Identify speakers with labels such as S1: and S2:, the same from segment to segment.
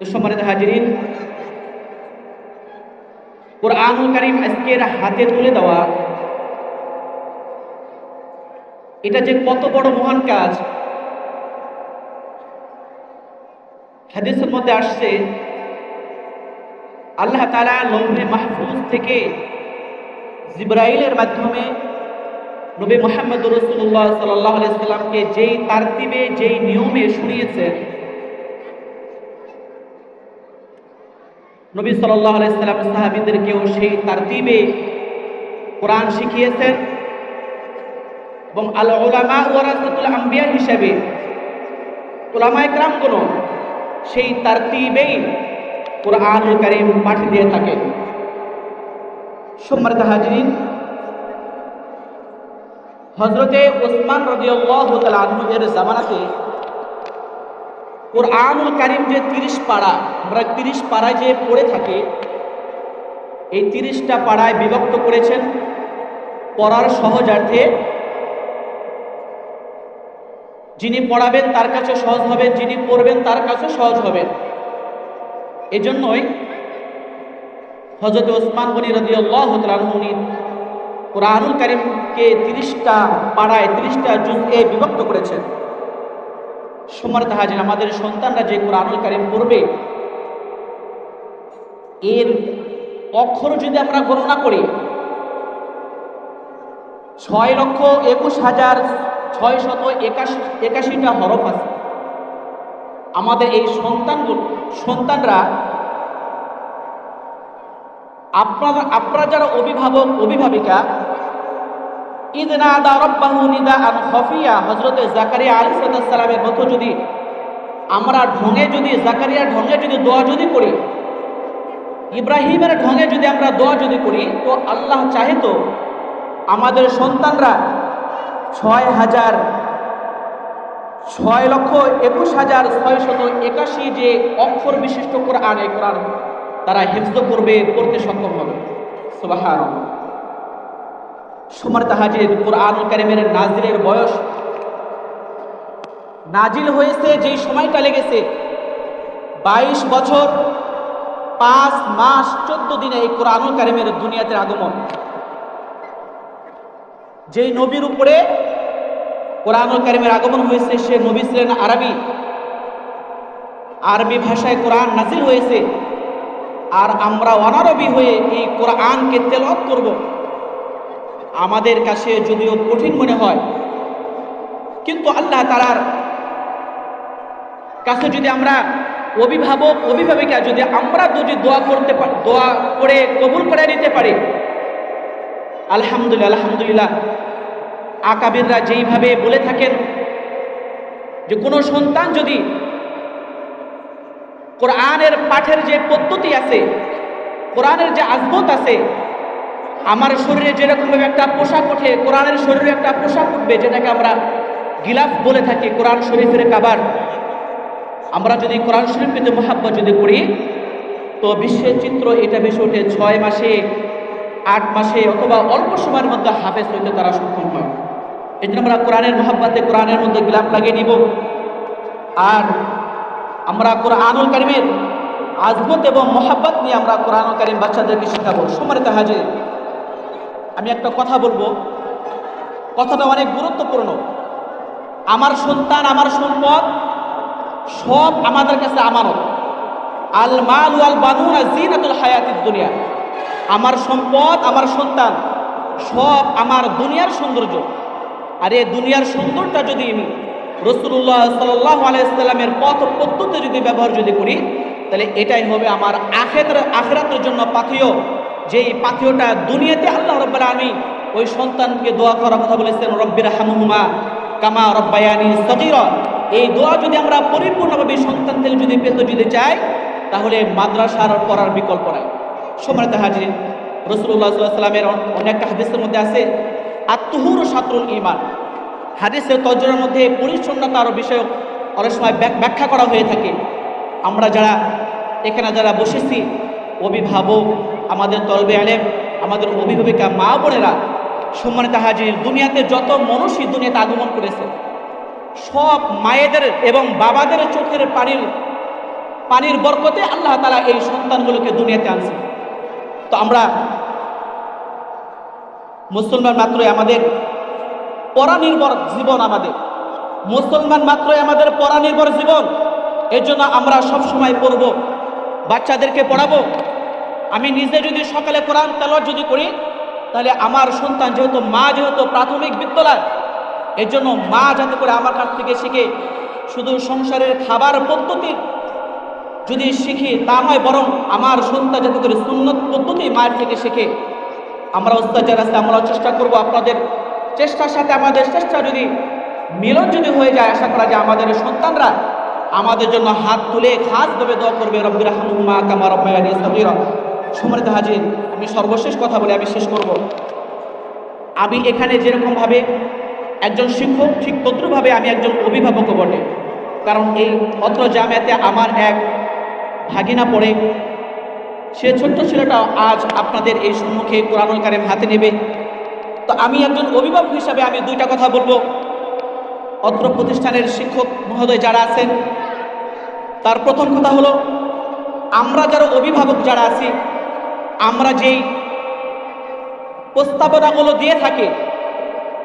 S1: সম্মানিত হাজিরিন আজকের হাতে তুলে দেওয়া, এটা যে কত বড় মহান কাজ, হাদিসের মধ্যে আসছে, আল্লাহ তালা লৌহে মাহফুজ থেকে জিব্রাইলের মাধ্যমে নবী মোহাম্মদ রসুল্লাহ সাল্লাহ সাল্লামকে যেই তারতিবে, যেই নিয়মে শুনিয়েছেন নবী আলাইসাল্লাম সাহাবিদেরকেও সেই তারতিবে কোরআন শিখিয়েছেন এবং আল ওলামা ওয়ারাসাতুল আম্বিয়া হিসাবে ওলামা একরামগুলো সেই তারতিবেই কোরআনুল করিম পাঠ দিয়ে থাকেন। সম্মানিত হজরতে ওসমান রদিয়াল্লাহ তালু এর জামানাতে কোরআনুল কারিম যে তিরিশ পাড়া, আমরা তিরিশ পাড়ায় যে পড়ে থাকি, এই তিরিশটা পাড়ায় বিভক্ত করেছেন পড়ার সহজার্থে। যিনি পড়াবেন তার কাছে সহজ হবে, যিনি পড়বেন তার কাছে সহজ হবে। এজন্যই হজরত ওসমান গনি রদি আল্লাহ উনি কোরআনুল কারিমকে তিরিশটা পাড়ায় তিরিশটা যুগে বিভক্ত করেছেন। সম্মানিত হাজির, আমাদের সন্তানরা যে কোরআনুল কারিম পড়বে, এর অক্ষর যদি আমরা গণনা করি, ছয় লক্ষ একুশ হাজার ছয় শত একাশি, একাশিটা হরফ আছে। আমাদের এই সন্তানগুলো, সন্তানরা আপনারা আপনারা যারা অভিভাবক, অভিভাবিকা ঈদ না আদা রব্বাহু নিদা আন খফিয়া। হজরতে জাকারিয়া মতো যদি আমরা যদি জাকারিয়া যদি দোয়া যদি করি, ইব্রাহিমের ঢঙে যদি আমরা দোয়া যদি করি, তো আল্লাহ চাহে তো আমাদের সন্তানরা ছয় হাজার, ছয় লক্ষ একুশ হাজার ছয় শত একাশি যে অক্ষর বিশিষ্ট কোরআন এই তারা হেফজ করবে করতে সক্ষম হবে। সুবাহান সুমার তাহাজির কোরআন কারিমের নাজিরের বয়স। নাজিল হয়েছে যেই সময়টা লেগেছে, বাইশ বছর, পাঁচ মাস, চোদ্দ দিনে এই কোরআনুল কারিমের দুনিয়াতে আগমন। যেই নবীর উপরে কোরআনুল কারিমের আগমন হয়েছে, সে নবী ছিলেন আরবি। আরবি ভাষায় কোরআন নাজিল হয়েছে। আর আমরা অনারবি হয়ে এই কোরআনকে তেলত করব। আমাদের কাছে যদিও কঠিন মনে হয়, কিন্তু আল্লাহ তালার কাছে যদি আমরা অভিভাবক, অভিভাবিকা যদি আমরা যদি দোয়া করতে পারি, দোয়া করে কবুল করে নিতে পারি, আলহামদুলিল্লাহ আলহামদুলিল্লাহ, আকাবিররা যেইভাবে বলে থাকেন যে কোনো সন্তান যদি কোরআনের পাঠের যে পদ্ধতি আছে, কোরআনের যে আজমত আছে আমার শরীরে যেরকমভাবে একটা পোশাক ওঠে, কোরআনের শরীরে একটা পোশাক উঠবে, যেটাকে আমরা গিলাফ বলে থাকি, কোরআন শরীফের কাবার। আমরা যদি কোরআন শরীফ কিন্তু মহাব্বা যদি করি, তো বিশ্বের চিত্র এটা বেশি ওঠে ছয় মাসে, আট মাসে, অথবা অল্প সময়ের মধ্যে হাফেজ হইতে তারা সক্ষম হয়। এই জন্য আমরা কোরআনের মহাব্বাতে কোরআনের মধ্যে গিলাফ লাগিয়ে নিব। আর আমরা কোরআনুল কারিমের আজমত এবং মোহাব্বত নিয়ে আমরা কোরআনুল কারিম বাচ্চাদেরকে শেখাবো। সম্মানিত হাজে আমি একটা কথা বলব। কথাটা অনেক গুরুত্বপূর্ণ। আমার সন্তান, আমার সম্পদ, সব আমাদের কাছে আমানত। আল মাল আল বানুন জিনাতুল হায়াতির দুনিয়া। আমার সম্পদ, আমার সন্তান, সব আমার দুনিয়ার সৌন্দর্য। আর এই দুনিয়ার সৌন্দর্যটা যদি আমি রসুল্লাহ সাল্লাহ আলাইসাল্লামের পথ পদ্ধতি যদি ব্যবহার যদি করি, তাহলে এটাই হবে আমার আখের আখেরাতের জন্য পাথেয়। যেই পাথেয়টা দুনিয়াতে আল্লাহ রব্বার আমি ওই সন্তানকে দোয়া করার কথা বলেছেন রব্বির হামুমা কামা রব্বায়ানি সজির এই দোয়া যদি আমরা পরিপূর্ণভাবে সন্তান সন্তানদের যদি পেতে যদি চাই, তাহলে মাদ্রাসার পড়ার বিকল্প নাই। সম্মানিত হাজির রসুল্লাহ সাল্লামের অনেকটা হাদিসের মধ্যে আছে আত্মহুর সাতরুল ইমান হাদিসের তর্জনের মধ্যে পরিচ্ছন্নতার বিষয়ক অনেক সময় ব্যাখ্যা করা হয়ে থাকে। আমরা যারা, এখানে যারা বসেছি, অভিভাবক আমাদের তলবে আলেম, আমাদের অভিভাবিকা মা বোনেরা, সম্মানিত হাজির, দুনিয়াতে যত মনুষ্যই দুনিয়াতে আগমন করেছে, সব মায়েদের এবং বাবাদের চোখের পানির পানির বরকতে আল্লাহ তালা এই সন্তানগুলোকে দুনিয়াতে আনছে। তো আমরা মুসলমান মাত্রই আমাদের পরানির্ভর জীবন আমাদের। মুসলমান মাত্রই আমাদের পরানির্ভর জীবন। এর জন্য আমরা সবসময় পড়ব, বাচ্চাদেরকে পড়াবো আমি নিজে যদি সকালে কোরআন তেলর যদি করি, তাহলে আমার সন্তান যেহেতু মা, যেহেতু প্রাথমিক বিদ্যালয় এর জন্য মা যাতে করে আমার কাছ থেকে শিখে, শুধু সংসারের খাবার পদ্ধতির যদি শিখি তা নয়, বরং আমার সন্তান যাতে করে সুন্নত পদ্ধতি মায়ের থেকে শিখে, আমরা ওস্তাদ যারা আছে আমরা চেষ্টা করব আপনাদের চেষ্টার সাথে, আমাদের চেষ্টা যদি মিলন যদি হয়ে যায়, আশা করা যায় আমাদের সন্তানরা আমাদের জন্য হাত তুলে খাস খাসভাবে দোয়া করবে রব্বির হামুমা কামা সগীরা। সম্মানিত হাজির, আমি সর্বশেষ কথা বলে আমি শেষ করব। আমি এখানে যেরকমভাবে একজন শিক্ষক, ঠিক তদ্রুপভাবে আমি একজন অভিভাবকও বটে। কারণ এই অত্র জামিয়াতে আমার এক ভাগিনা পড়ে। সে ছোট্ট ছেলেটা আজ আপনাদের এই সম্মুখে কোরআনুল কারিম হাতে নেবে। তো আমি একজন অভিভাবক হিসাবে আমি দুইটা কথা বলব। অত্র প্রতিষ্ঠানের শিক্ষক মহোদয় যারা আছেন, তার প্রথম কথা হলো, আমরা যারা অভিভাবক যারা আছি আমরা যেই প্রস্তাবনাগুলো দিয়ে থাকি,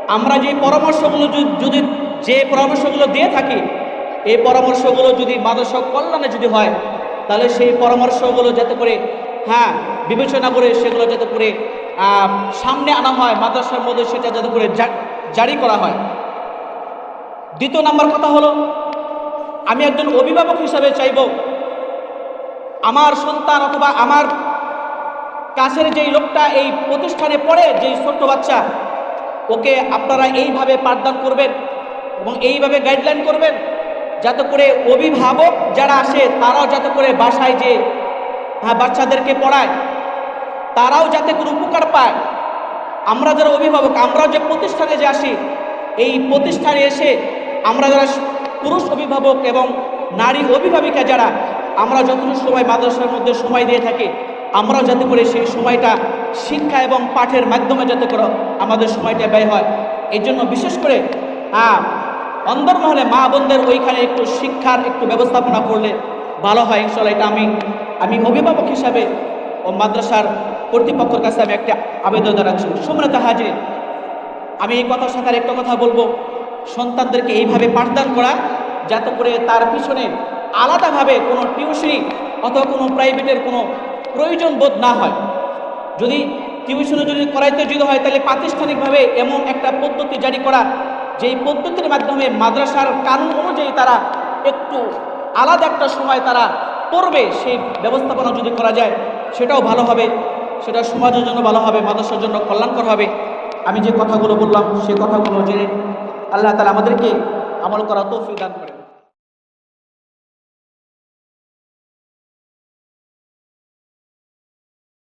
S1: আমরা যে পরামর্শগুলো যদি- যে পরামর্শগুলো দিয়ে থাকি, এই পরামর্শগুলো যদি মাদর্শ কল্যাণে যদি হয়, তাহলে সেই পরামর্শগুলো যাতে করে হ্যাঁ বিবেচনা করে সেগুলো যাতে করে সামনে আনা হয়, মাদ্রাসার মধ্যে সেটা যাতে করে জারি করা হয়। দ্বিতীয় নাম্বার কথা হলো, আমি একজন অভিভাবক হিসাবে চাইব, আমার সন্তান অথবা আমার কাছের যেই লোকটা এই প্রতিষ্ঠানে পড়ে, যেই ছোট্ট বাচ্চা, ওকে আপনারা এইভাবে পাঠদান করবেন এবং এইভাবে গাইডলাইন করবেন যাতে করে অভিভাবক যারা আসে, তারাও যাতে করে বাসায় যে হ্যাঁ বাচ্চাদেরকে পড়ায়, তারাও যাতে করে উপকার পায়। আমরা যারা অভিভাবক, আমরাও যে প্রতিষ্ঠানে যে আসি, এই প্রতিষ্ঠানে এসে আমরা যারা পুরুষ অভিভাবক এবং নারী অভিভাবিকা যারা, আমরা যতটুকু সময় মাদ্রাসার মধ্যে সময় দিয়ে থাকি আমরাও যাতে করে সেই সময়টা শিক্ষা এবং পাঠের মাধ্যমে যাতে করে আমাদের সময়টা ব্যয় হয়। এই জন্য বিশেষ করে অন্দরমহলে মা বোনদের ওইখানে একটু শিক্ষার একটু ব্যবস্থাপনা করলে ভালো হয়। ইনশাল্লাহ এটা আমি আমি অভিভাবক হিসাবে ও মাদ্রাসার কর্তৃপক্ষের কাছে আমি একটা আবেদন জানাচ্ছি। সম্মানিত হাজির, আমি এই কথার সাথে একটা কথা বলব। সন্তানদেরকে এইভাবে পাঠদান করা, যাতে করে তার পিছনে আলাদাভাবে কোনো টিউশনি অথবা কোনো প্রাইভেটের কোনো প্রয়োজন বোধ না হয়। যদি টিউশনে যদি করাইতে যদি হয়, তাহলে প্রাতিষ্ঠানিকভাবে এমন একটা পদ্ধতি জারি করা, যেই পদ্ধতির মাধ্যমে মাদ্রাসার কানুন অনুযায়ী তারা একটু আলাদা একটা সময় তারা পড়বে, সেই ব্যবস্থাপনা যদি করা যায়, সেটাও ভালো হবে। সেটা সমাজের জন্য ভালো হবে, মাদ্রাসার জন্য কল্যাণকর হবে। আমি যে কথাগুলো বললাম, সে কথাগুলো জেনে আল্লাহ তালা আমাদেরকে আমল করা তৌফিক দান করে